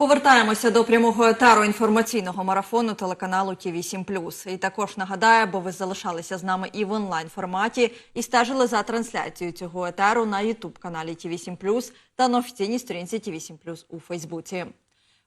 Повертаємося до прямого етеру інформаційного марафону телеканалу Ті 7 І також нагадаю, бо ви залишалися з нами і в онлайн форматі, і стежили за трансляцією цього етеру на Ютуб каналі Ті 7 та на офіційній сторінці Ті 7 у Фейсбуці.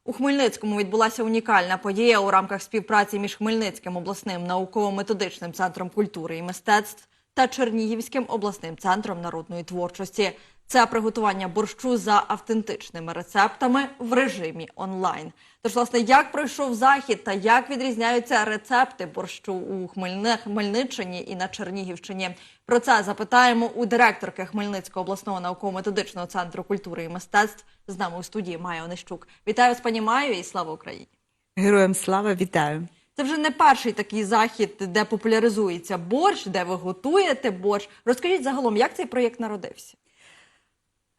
У Хмельницькому відбулася унікальна подія у рамках співпраці між Хмельницьким обласним науково-методичним центром культури і мистецтв та Чернігівським обласним центром народної творчості. Це приготування борщу за автентичними рецептами в режимі онлайн. Тож, власне, як пройшов захід та як відрізняються рецепти борщу у Хмельни... Хмельниччині і на Чернігівщині? Про це запитаємо у директорки Хмельницького обласного науково-методичного центру культури і мистецтв. З нами у студії Майя Онищук. Вітаю вас, пані Маю, і слава Україні! Героям слава вітаю. Це вже не перший такий захід, де популяризується борщ, де ви готуєте борщ. Розкажіть загалом, як цей проєкт народився?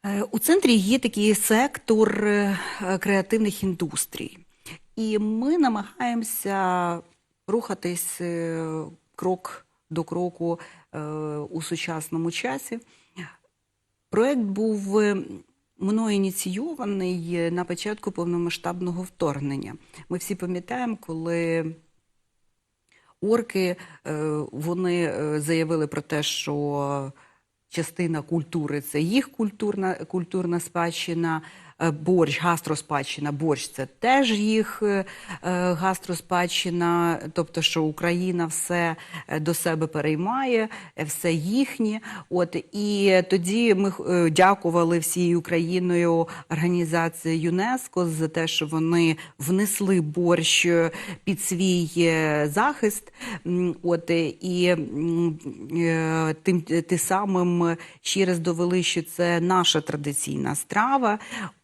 Е, У центрі є такий сектор е, креативних індустрій, і ми намагаємося рухатись е, крок до кроку у сучасному часі. Проєкт був мною ініційований на початку повномасштабного вторгнення. Ми всі пам'ятаємо, коли орки вони заявили про те, що частина культури це їх культурна, культурна спадщина. Е, Борщ, гастроспадщина, борщ це теж їх е, е, гастроспадщина, тобто, що Україна все до себе переймає, все їхнє. От і тоді ми дякували всією Україною організації ЮНЕСКО за те, що вони внесли борщ під свій захист. От і тим тим самим ще раз довели, що це наша традиційна страва.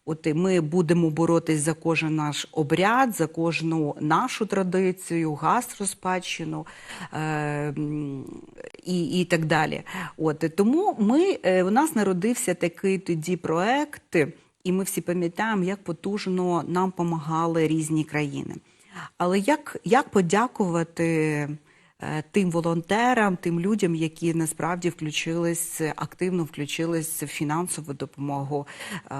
От і ми будемо боротись за кожен наш обряд, за кожну нашу традицію, гастроспадщину е, і, і так далі. От тому ми е, у нас народився такий тоді проект, і ми всі пам'ятаємо, як потужно нам допомагали різні країни. Але як, як подякувати тим волонтерам, тим людям, які насправді включились активно включились в фінансову допомогу е,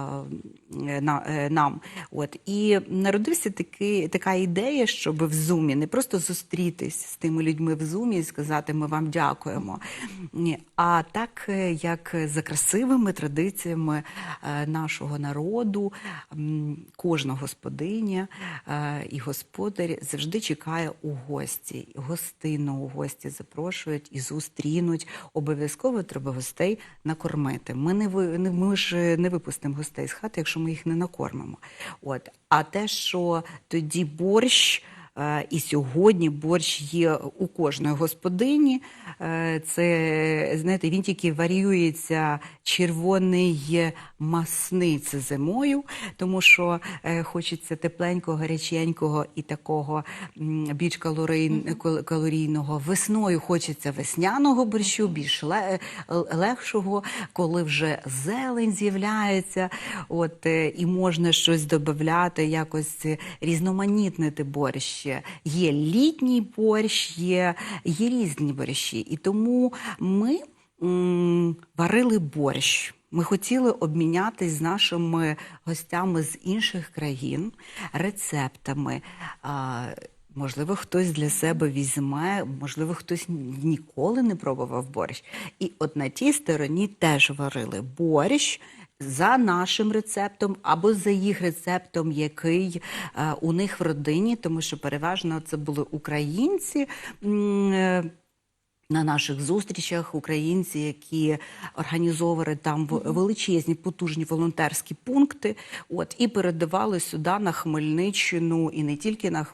е, нам? От і народився такий, така ідея, щоб в зумі не просто зустрітись з тими людьми в зумі і сказати ми вам дякуємо. А так е, як за красивими традиціями е, нашого народу, кожна господиня е, і господар завжди чекає у гості, гостину у гості запрошують і зустрінуть. Обов'язково треба гостей накормити. Ми не ви не ми ж не випустимо гостей з хати, якщо ми їх не накормимо. От а те, що тоді борщ. Е, І сьогодні борщ є у кожної господині. Е, Це знаєте, він тільки варіюється червоний масний це зимою, тому що е, хочеться тепленького, гаряченького і такого більш калорій- калорійного. Весною хочеться весняного борщу, більш ле- легшого, коли вже зелень з'являється, от і можна щось додати, якось різноманітнити борщ. Є літній борщ, є, є різні борщі. І тому ми м, варили борщ. Ми хотіли обмінятись з нашими гостями з інших країн рецептами. А, Можливо, хтось для себе візьме, можливо, хтось ніколи не пробував борщ. І от на тій стороні теж варили борщ за нашим рецептом або за їх рецептом, який е, у них в родині, тому що переважно це були українці. е, на наших зустрічах українці, які організовували там величезні потужні волонтерські пункти, от і передавали сюди на Хмельниччину і не тільки на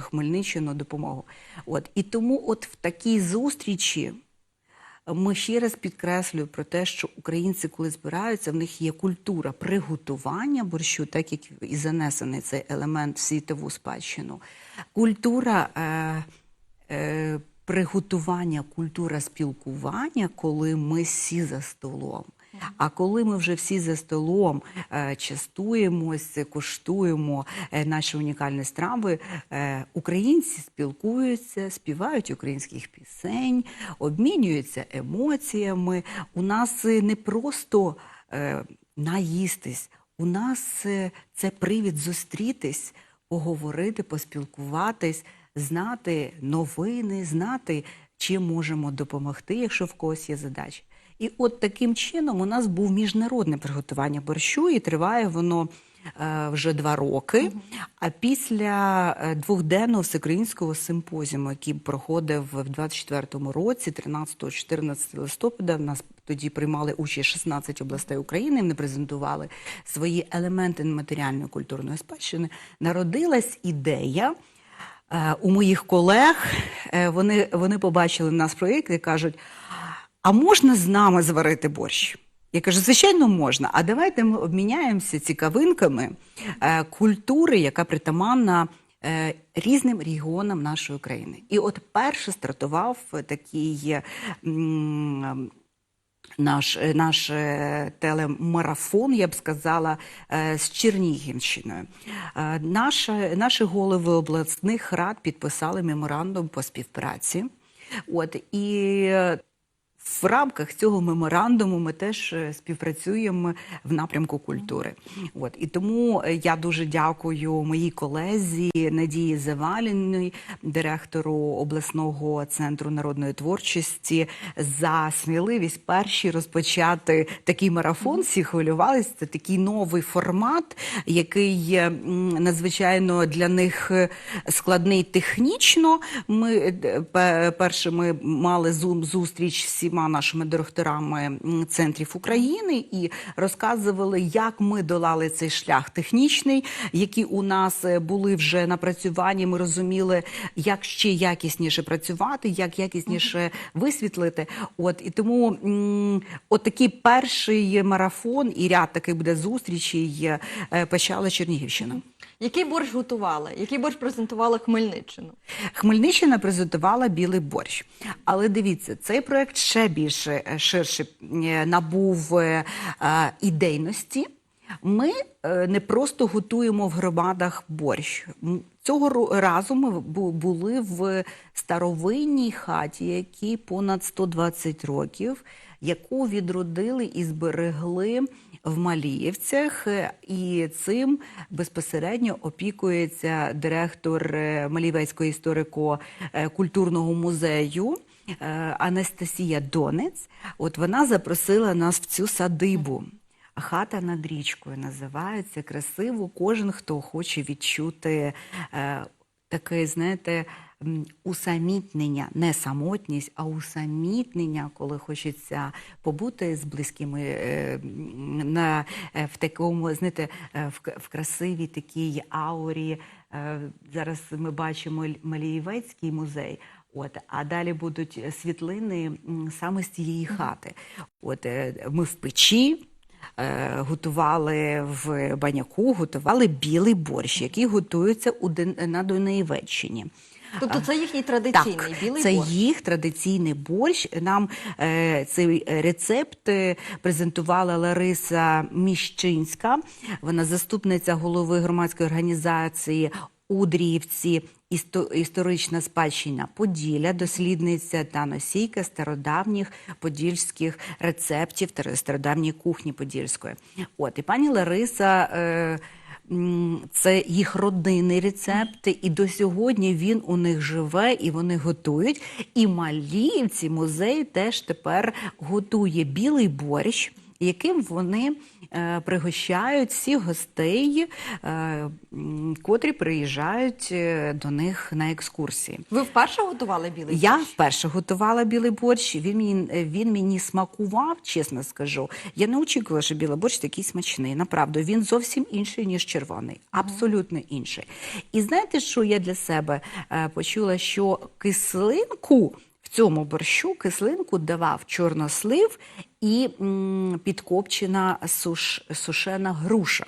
Хмельниччину допомогу. От і тому, от в такій зустрічі. Ми ще раз підкреслюю про те, що українці, коли збираються, в них є культура приготування борщу, так як і занесений цей елемент в світову спадщину. Культура е, е, приготування, культура спілкування, коли ми всі за столом. А коли ми вже всі за столом е, частуємось, куштуємо е, наші унікальні страви, е, українці спілкуються, співають українських пісень, обмінюються емоціями. У нас не просто наїстись. у нас це привід зустрітись, поговорити, поспілкуватись, знати новини, знати, чим можемо допомогти, якщо в когось є задачі. І от таким чином у нас був міжнародне приготування борщу, і триває воно е, вже два роки. А після е, двохденного всеукраїнського симпозіуму, який проходив в 24-му році, 13-14 листопада, в нас тоді приймали участь 16 областей України. Вони презентували свої елементи нематеріальної культурної спадщини. Народилась ідея. е, У моїх колег вони, вони побачили в нас проєкт і кажуть: а можна з нами зварити борщ? Я кажу, звичайно, можна. А давайте ми обміняємося цікавинками е, культури, яка притаманна е, різним регіонам нашої країни. І от перше стартував такий. м, Наш, наш е, телемарафон, я б сказала, е, з Чернігівщиною. Е, Наша, наші голови обласних рад підписали меморандум по співпраці. От, і в рамках цього меморандуму ми теж е, співпрацюємо в напрямку культури. От і тому е, я дуже дякую моїй колезі Надії Заваліної, директору обласного центру народної творчості, за сміливість перші розпочати такий марафон. Всі хвилювалися. Це такий новий формат, який е, надзвичайно для них складний технічно. Ми перше ми мали зум зустріч з всіма нашими директорами центрів України і розказували, як ми долали цей шлях технічний, які у нас е, були вже напрацювані. Ми розуміли, як ще якісніше працювати, як якісніше висвітлити. От і тому от такий перший марафон і ряд таких буде зустрічей е, почала Чернігівщина. Який борщ готували? Який борщ презентували Хмельниччину? Хмельниччина презентувала білий борщ. Але дивіться, цей проект ще більше е, ширше е, набув е, ідейності. Ми не просто готуємо в громадах борщ. Цього разу ми бу- були в старовинній хаті, якій понад 120 років, яку відродили і зберегли в Маліївцях, е, і цим безпосередньо опікується директор е, Малівецького історико-культурного музею е, Анастасія Донець. От вона запросила нас в цю садибу. Хата над річкою називається красиво. Кожен, хто хоче відчути е, таке, знаєте, усамітнення, не самотність, а усамітнення, коли хочеться побути з близькими е, на, е, в такому, знаєте, е, в, в красивій такій аурі. Е, Зараз ми бачимо Малієвецький музей. От, а далі будуть світлини саме з цієї хати. От ми в печі. е, Готували в баняку, готували білий борщ, який готується у на Донецьчині. Тобто це їхній традиційний Так, білий це борщ. їх традиційний борщ. Нам е, цей рецепт е, презентувала Лариса Міщинська. Вона заступниця голови громадської організації Удріївці. Історична спадщина Поділля, дослідниця та носійка стародавніх подільських рецептів та стародавньої кухні подільської. От і пані Лариса. Е, Це їх родинний рецепт, і до сьогодні він у них живе, і вони готують. І Маліївці музей теж тепер готує білий борщ, яким вони е, пригощають всіх гостей, е, котрі приїжджають е, до них на екскурсії. Ви вперше готували білий борщ? Я вперше готувала білий борщ. Він мені він мені смакував, чесно скажу. Я не очікувала, що білий борщ такий смачний. Направду він зовсім інший ніж червоний, абсолютно інший. І знаєте, що я для себе почула? Що кислинку цьому борщу кислинку давав чорнослив і підкопчена суш, сушена груша.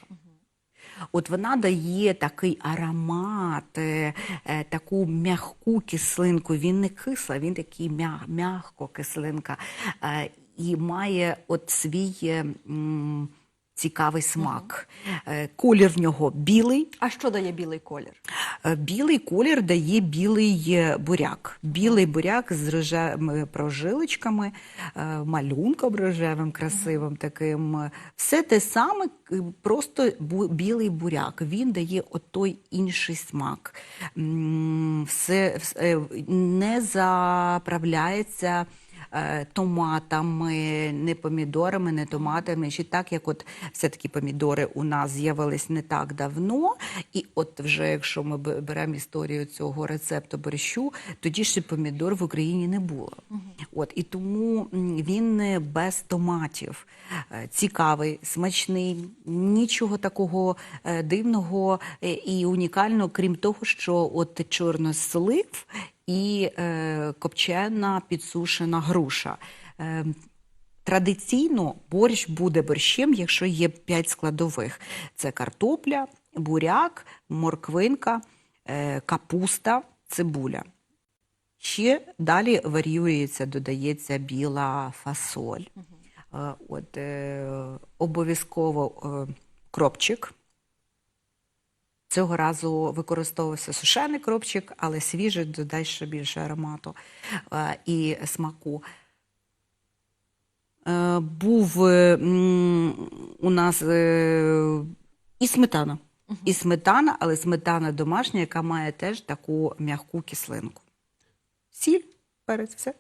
От вона дає такий аромат, е, е, таку м'яку кислинку. Він не кисла, він такий м'я, м'яко кислинка. Е, і має от свій е, м, цікавий смак. Е, Колір в нього білий. А що дає білий колір? Е, Білий колір дає білий е, буряк. Білий буряк з рожевими прожилочками, малюнком рожевим, красивим таким. Все те саме, просто білий буряк. Він дає отой інший смак. Все, не заправляється томатами, не помідорами, не томатами. Чи так, як от все-таки помідори у нас з'явились не так давно. І от вже якщо ми беремо історію цього рецепту борщу, тоді ще помідор в Україні не було. От і тому він без томатів. Е, Цікавий, смачний, нічого такого е, дивного е, і унікального, крім того, що от чорнослив і е, копчена підсушена груша. Е, Традиційно борщ буде борщем, якщо є п'ять складових: це картопля, буряк, морквинка, е, капуста, цибуля. Ще далі варіюється, додається біла фасоль. Е, От, е, обов'язково е, кропчик. Цього разу використовувався сушений кропчик, але свіжий додасть ще більше аромату е, і смаку. Е, Був е, у нас і сметана. І сметана, але сметана домашня, яка має теж таку м'яку кислинку. Сіль, перець, все.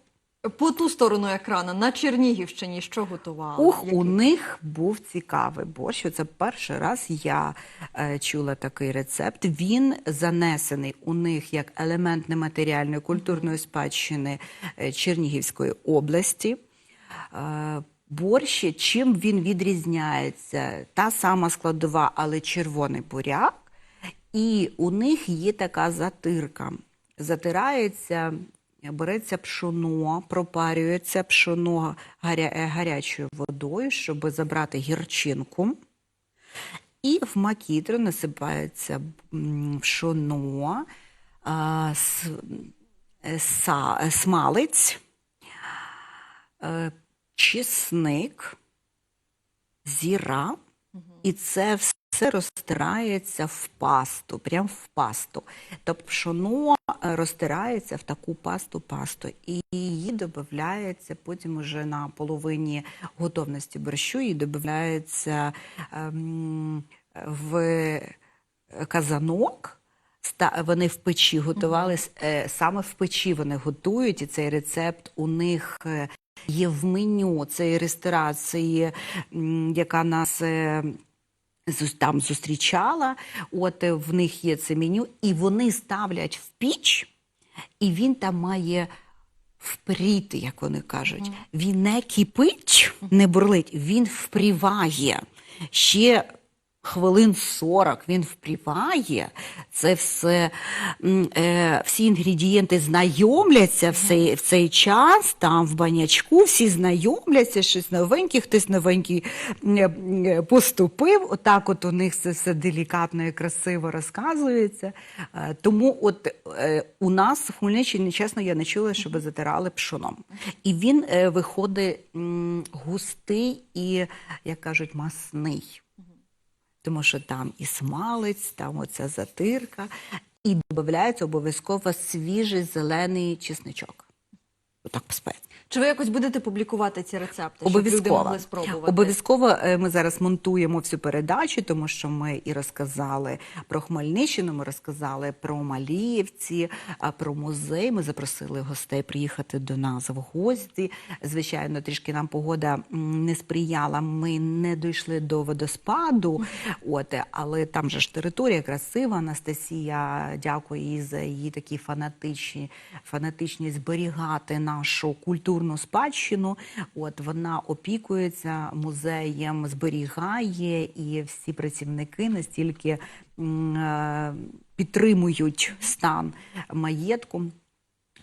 По ту сторону екрану на Чернігівщині що готували? Ух, Які? у них був цікавий борщ. Це перший раз я е, чула такий рецепт. Він занесений у них як елемент нематеріальної культурної спадщини е, Чернігівської області. Е, борщ, чим він відрізняється? Та сама складова, але червоний буряк. І у них є така затирка. Затирається, береться пшоно, пропарюється пшоно гаря, е, гарячою водою, щоб забрати гірчинку. І в макітру насипається пшоно, а, с, е, са, е, смалець, е, чесник, зіра, і це все розтирається в пасту, прям в пасту. Тобто пшоно е, розтирається в таку пасту пасту, і її додається потім уже на половині готовності борщу, її додається ем, в казанок. Вони в печі готували, е, саме в печі вони готують, і цей рецепт у них е, є в меню цієї ресторації, яка нас там зустрічала. От е, в них є це меню, і вони ставлять в піч, і він там має впріти, як вони кажуть. Він не кипить, не бурлить, він впріває. Ще хвилин 40 він впріває. Це все, е, всі інгредієнти знайомляться в цей, в цей час, там в банячку всі знайомляться, щось новеньке, хтось новенький е, поступив. Отак от у них це все делікатно і красиво розказується. Е, Тому от е, у нас в Хмельниччині, чесно, я не чула, щоб затирали пшоном. І він е, виходить м, густий і, як кажуть, масний. Тому що там і смалець, там оця затирка, і додається обов'язково свіжий зелений чесничок. Отак по. Чи ви якось будете публікувати ці рецепти, щоб люди Обов'язково. могли спробувати? Обов'язково е, ми зараз монтуємо всю передачу, тому що ми і розказали про Хмельниччину, ми розказали про Маліївці, про музей. Ми запросили гостей приїхати до нас в гості. Звичайно, трішки нам погода не сприяла. Ми не дійшли до водоспаду. От, але там же ж територія красива. Анастасія, дякую їй за її такі фанатичні, фанатичні зберігати нашу культурну спадщину. От вона опікується музеєм, зберігає, і всі працівники настільки е, підтримують стан маєтку.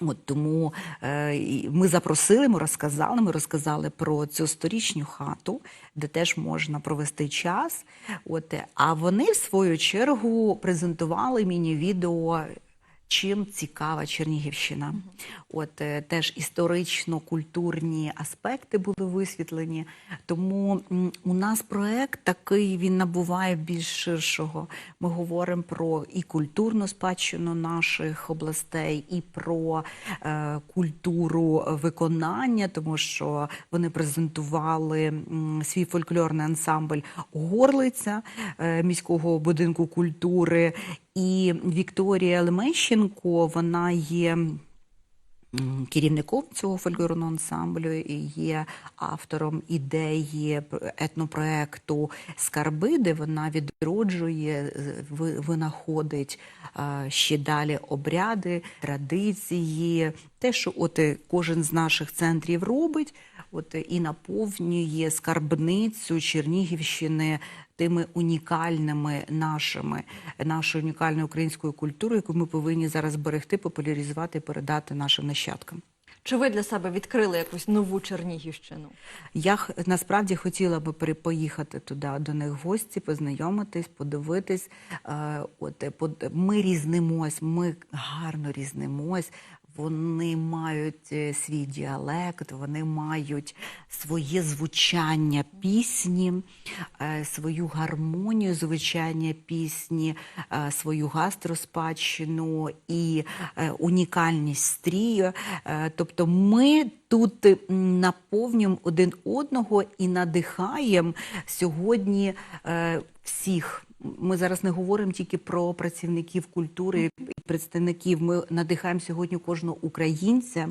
От тому е, ми запросили, ми розказали. Ми розказали про цю сторічню хату, де теж можна провести час. От, а вони, в свою чергу, презентували міні-відео чим цікава Чернігівщина. От е, теж історично-культурні аспекти були висвітлені. Тому у нас проект такий він набуває більш ширшого. Ми говоримо про і культурну спадщину наших областей, і про е, культуру виконання, тому що вони презентували м, свій фольклорний ансамбль Горлиця е, міського будинку культури. І Вікторія Лемещенко, вона є керівником цього фольклорного ансамблю є автором ідеї етнопроекту Скарби, де вона відроджує, винаходить ще далі обряди, традиції, те, що от е, кожен з наших центрів робить, от і наповнює скарбницю Чернігівщини тими унікальними нашими, нашою унікальною українською культурою, яку ми повинні зараз берегти, популяризувати і передати нашим нащадкам. Чи ви для себе відкрили якусь нову Чернігівщину? Я насправді хотіла би поїхати туди до них в гості, познайомитись, подивитись. Е, От е, ми різнимось, ми гарно різнимось. Вони мають е, свій діалект, вони мають своє звучання пісні, е, свою гармонію звучання пісні, е, свою гастроспадщину і унікальність стрію. Тобто ми тут наповнюємо один одного і надихаємо сьогодні всіх. Ми зараз не говоримо тільки про працівників культури представників. Ми надихаємо сьогодні кожного українця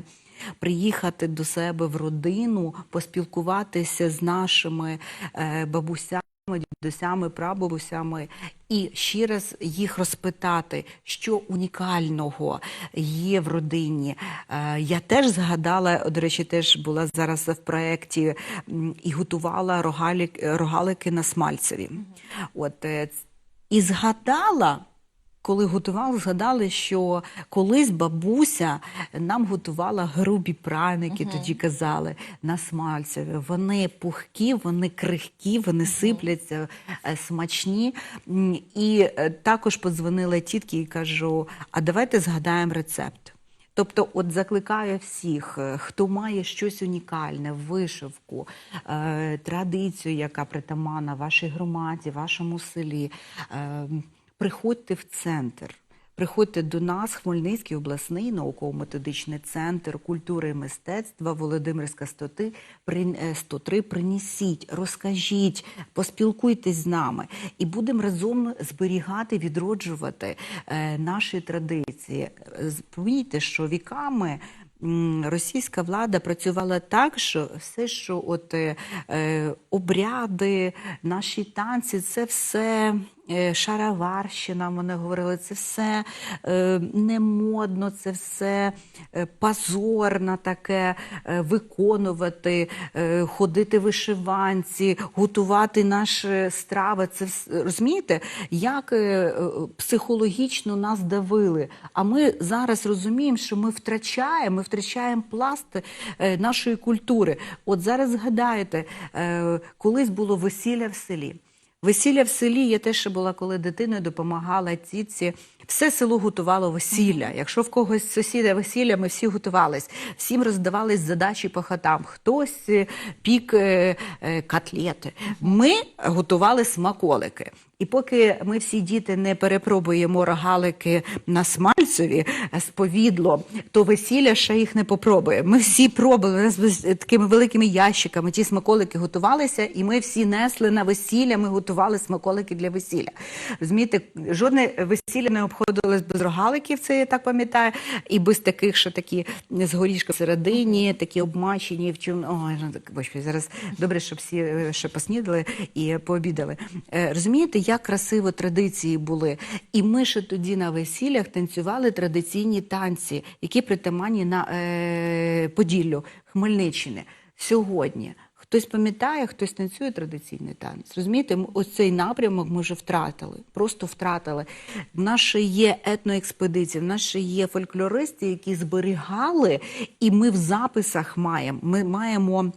приїхати до себе в родину, поспілкуватися з нашими е, бабусями. Дідусями, прабабусями, і ще раз їх розпитати, що унікального є в родині. Е, Я теж згадала, до речі, теж була зараз в проєкті і готувала рогалік, рогалики на Смальцеві. От, е, і згадала, коли готувала, згадали, що колись бабуся нам готувала грубі праники, тоді казали, на смальцеві. Вони пухкі, вони крихкі, вони сипляться, е, смачні. І е, також подзвонила тітки і кажу: а давайте згадаємо рецепт. Тобто, от закликаю всіх, е, хто має щось унікальне, вишивку, традицію, яка притаманна вашій громаді, вашому селі, е, приходьте в центр. Приходьте до нас, Хмельницький обласний науково-методичний центр культури і мистецтва Володимирська 103, при- е, 103. Принесіть, розкажіть, поспілкуйтесь з нами і будемо разом зберігати, відроджувати е, наші традиції. Помітьте, що віками російська влада працювала так, що все, що от е, е, обряди, наші танці, це все. Е, Шароварщина, вони говорили, це все е, не модно, це все е, позорно таке виконувати, ходити вишиванці, готувати наші страви. Це розумієте, як психологічно нас давили. А ми зараз розуміємо, що ми втрачаємо, ми втрачаємо пласт нашої культури. От зараз згадаєте, колись було весілля в селі. Весілля в селі я теж ще була, коли дитиною допомагала тітці. Все село готувало весілля. Якщо в когось сусіда весілля, ми всі готувались. Всім роздавались задачі по хатам. Хтось е, пік е, е, котлети. Ми готували смаколики. І поки ми всі діти не перепробуємо рогалики на смальцеві з повідло, то весілля ще їх не попробує. Ми всі пробували нас такими великими ящиками. Ті смаколики готувалися, і ми всі несли на весілля. Ми готували смаколики для весілля. Розумієте, жодне весілля не обходилось без рогаликів, це я так пам'ятаю, і без таких, що такі з горішка всередині, такі обмачені в чому. Ой, ну, боже, зараз добре, щоб всі е, ще поснідали і пообідали. Е, Розумієте, як красиво традиції були. І ми ще тоді на весіллях танцювали традиційні танці, які притаманні на е, Поділлю Хмельниччини. Сьогодні хтось пам'ятає, хтось танцює традиційний танець. Розумієте, ось цей напрямок ми вже втратили, просто втратили. В нас ще є етноекспедиції, в нас ще є фольклористи, які зберігали, і ми в записах маємо. Ми маємо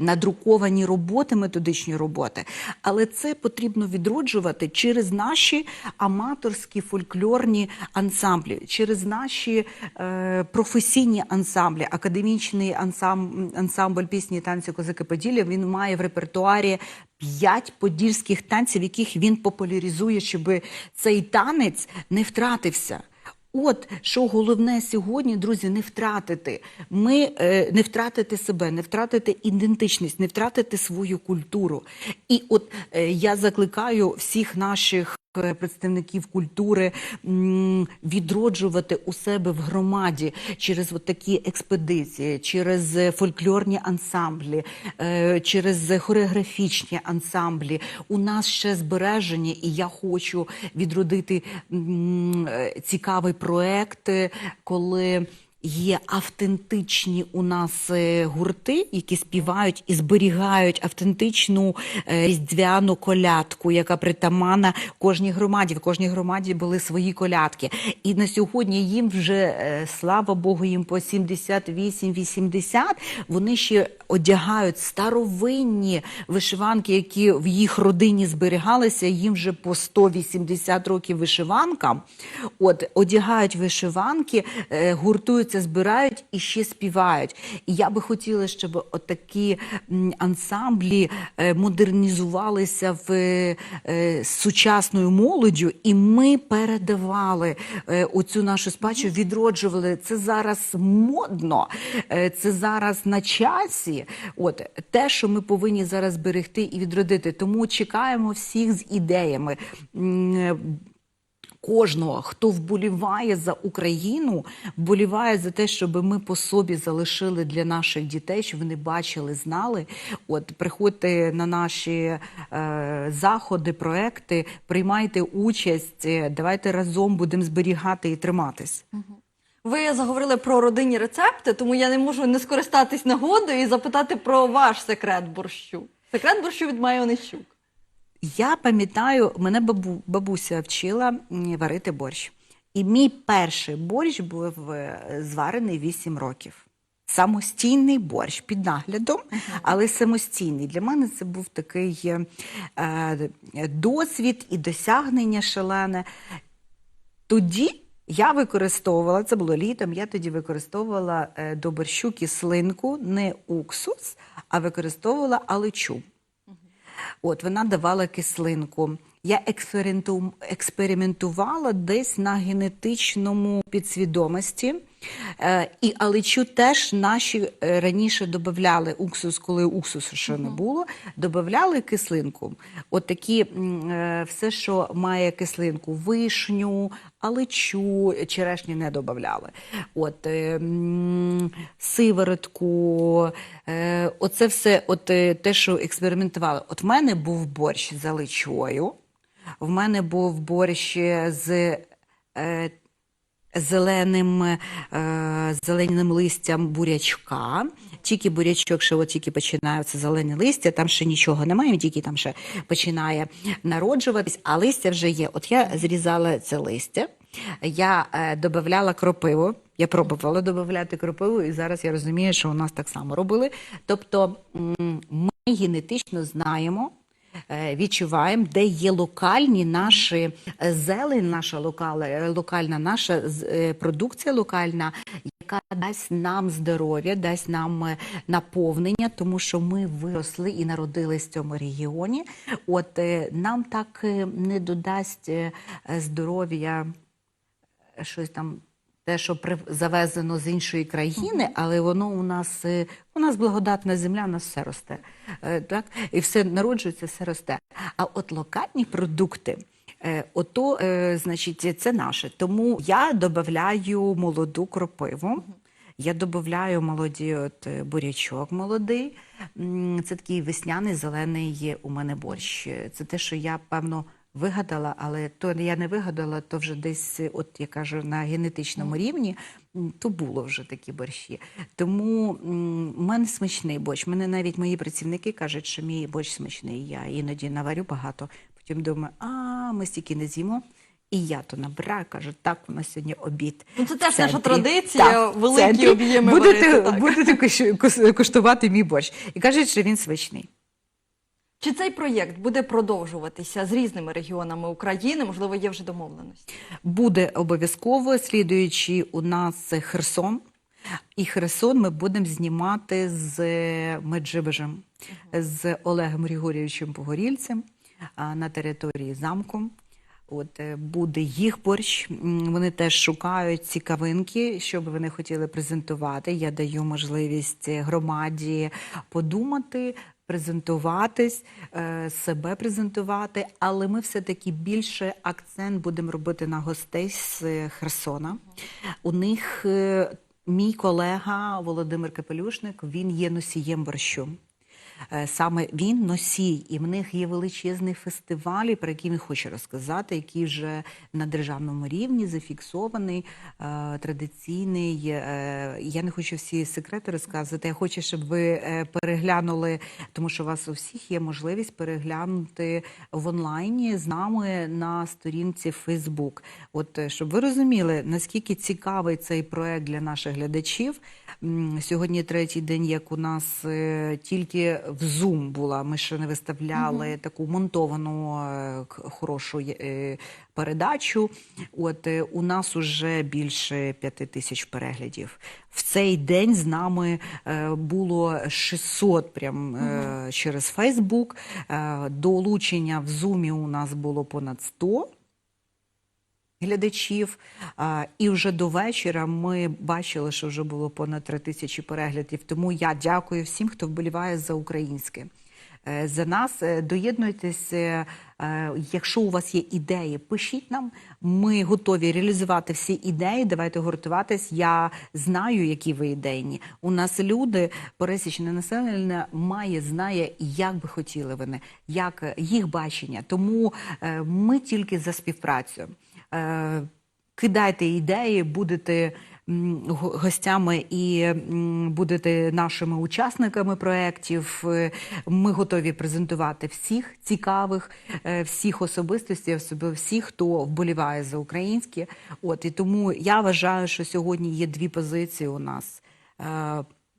надруковані роботи, методичні роботи, але це потрібно відроджувати через наші аматорські фольклорні ансамблі, через наші е, професійні ансамблі, академічний ансамбль, пісні танці Козаки Поділля. Він має в репертуарі п'ять подільських танців, яких він популяризує, щоб цей танець не втратився. От що головне сьогодні, друзі, не втратити. Ми е, не втратити себе, не втратити ідентичність, не втратити свою культуру. І от е, я закликаю всіх наших. Е, Представників культури відроджувати у себе в громаді через такі експедиції, через е, фольклорні ансамблі, е, через хореографічні ансамблі. У нас ще збережені, і я хочу відродити цікавий проект, коли. Є автентичні у нас е, гурти, які співають і зберігають автентичну е, різдвяну колядку, яка притаманна кожній громаді. В кожній громаді були свої колядки. І на сьогодні їм вже, е, слава Богу, їм по 78-80, вони ще одягають старовинні вишиванки, які в їх родині зберігалися, їм вже по 180 років вишиванкам. От одягають вишиванки, е, гуртуються, збирають і ще співають. І я би хотіла, щоб отакі ансамблі е, модернізувалися в е, сучасною молоддю, і ми передавали е, оцю нашу спадщину, відроджували. Це зараз модно, е, це зараз на часі. От те, що ми повинні зараз зберегти і відродити. Тому чекаємо всіх з ідеями. Кожного, хто вболіває за Україну, вболіває за те, щоб ми по собі залишили для наших дітей, щоб вони бачили, знали. От приходьте на наші е, заходи, проекти, приймайте участь, е, давайте разом будемо зберігати і триматись. Ви заговорили про родинні рецепти, тому я не можу не скористатись нагодою і запитати про ваш секрет борщу. Секрет борщу від Майи Онищук. Я пам'ятаю, мене бабу, бабуся вчила варити борщ. І мій перший борщ був е, зварений 8 років. Самостійний борщ під наглядом, але самостійний. Для мене це був такий е, е, досвід і досягнення шалене. Тоді я використовувала, це було літом, я тоді використовувала е, до борщу кислинку, не уксус, а використовувала алечу. От вона давала кислинку. Я експерименту- експериментувала десь на генетичному підсвідомості. Е, і алечу теж наші е, раніше додавали уксус, коли уксусу ще не було, додавали кислинку. От такі е, все, що має кислинку, вишню, алечу, черешні не додавали. От е, сиворотку, е, оце все, от е, те, що експериментували. От в мене був борщ з алечою, в мене був борщ з. Зеленим, е, зеленим листям бурячка. Тільки бурячок, ще от тільки починаються зелені листя, там ще нічого немає, тільки там ще починає народжуватись, а листя вже є. От я зрізала це листя, я е, додавала кропиву. Я пробувала додавати кропиву, і зараз я розумію, що у нас так само робили. Тобто ми генетично знаємо, відчуваємо, де є локальні наші е, зелень, наша локала, е, локальна наша е, продукція локальна, яка дасть нам здоров'я, дасть нам е, наповнення, тому що ми виросли і народились в цьому регіоні. От е, нам так е, не додасть е, е, здоров'я е, щось там. Те, що завезено з іншої країни, але воно у нас е, у нас благодатна земля, у нас все росте. Е, Так? І все народжується, все росте. А от локальні продукти, е, ото, значить, це наше. Тому я додаю молоду кропиву. Я додаю молоді от бурячок молодий. Це такий весняний зелений є у мене борщ. Це те, що я певно вигадала, але то я не вигадала, то вже десь, от я кажу, на генетичному рівні, то було вже такі борщі. Тому у мене смачний борщ. Мене навіть мої працівники кажуть, що мій борщ смачний. Я іноді наварю багато. Потім думаю, а ми стільки не з'їмо. І я то набираю, кажу, так, у нас сьогодні обід. Ну, це теж наша традиція, Так, великі об'єми Будете, варити, будете куштувати мій борщ. І кажуть, що він смачний. Чи цей проєкт буде продовжуватися з різними регіонами України? Можливо, є вже домовленості. Буде обов'язково, слідуючи у нас Херсон. І Херсон ми будемо знімати з Меджибежем, з Олегом Григорійовичем Погорільцем на території замку. От е, буде їх борщ. Вони теж шукають цікавинки, що би вони хотіли презентувати. Я даю можливість громаді подумати, презентуватись, е, себе презентувати, але ми все-таки більше акцент будемо робити на гостей з Херсона. У них е, мій колега Володимир Капелюшник, він є носієм борщу. Е, Саме він носій, і в них є величезний фестиваль, про який він хоче розказати, який вже на державному рівні зафіксований, е, традиційний. Е, Я не хочу всі секрети розказувати. Я хочу, щоб ви переглянули, тому що у вас у всіх є можливість переглянути в онлайні з нами на сторінці Facebook. От щоб ви розуміли, наскільки цікавий цей проект для наших глядачів. Сьогодні третій день, як у нас тільки в Zoom була. Ми ще не виставляли таку монтовану е, хорошу е, передачу. От е, у нас уже більше п'яти тисяч переглядів. В цей день з нами е, було 600 прям е, через Фейсбук. Е, Долучення в Зумі у нас було понад 100 глядачів. І вже до вечора ми бачили, що вже було понад три тисячі переглядів. Тому я дякую всім, хто вболіває за українське. Е, За нас Е, доєднуйтесь, е, якщо у вас є ідеї, пишіть нам. Ми готові реалізувати всі ідеї. Давайте гуртуватись. Я знаю, які ви ідейні. У нас люди, пересічне населення, має знає, як би хотіли вони, як їх бачення. Тому ми тільки за співпрацю. Е, Кидайте ідеї, будете гостями і будете нашими учасниками проєктів. Е, Ми готові презентувати всіх цікавих, е, всіх особистостей, всіх, хто вболіває за українське. От і тому я вважаю, що сьогодні є дві позиції у нас.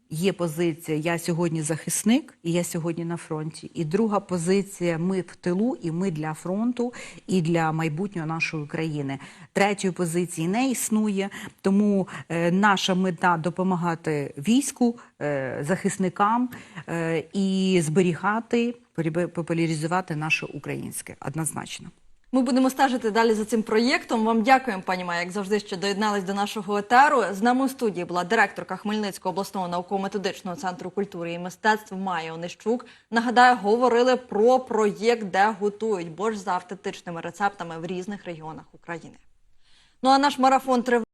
Є позиція Я сьогодні захисник, і я сьогодні на фронті. І друга позиція ми в тилу, і ми для фронту, і для майбутнього нашої країни. Третьої позиції не існує. Тому е, наша мета допомагати війську, е, захисникам е, і зберігати, популяризувати наше українське однозначно. Ми будемо стежити далі за цим проєктом. Вам дякуємо, пані Майя, як завжди, що доєднались до нашого етеру. З нами у студії була директорка Хмельницького обласного науково-методичного центру культури і мистецтв Майя Онищук. Нагадаю, говорили про проєкт, де готують борщ за автентичними рецептами в різних регіонах України. Ну а наш марафон триває.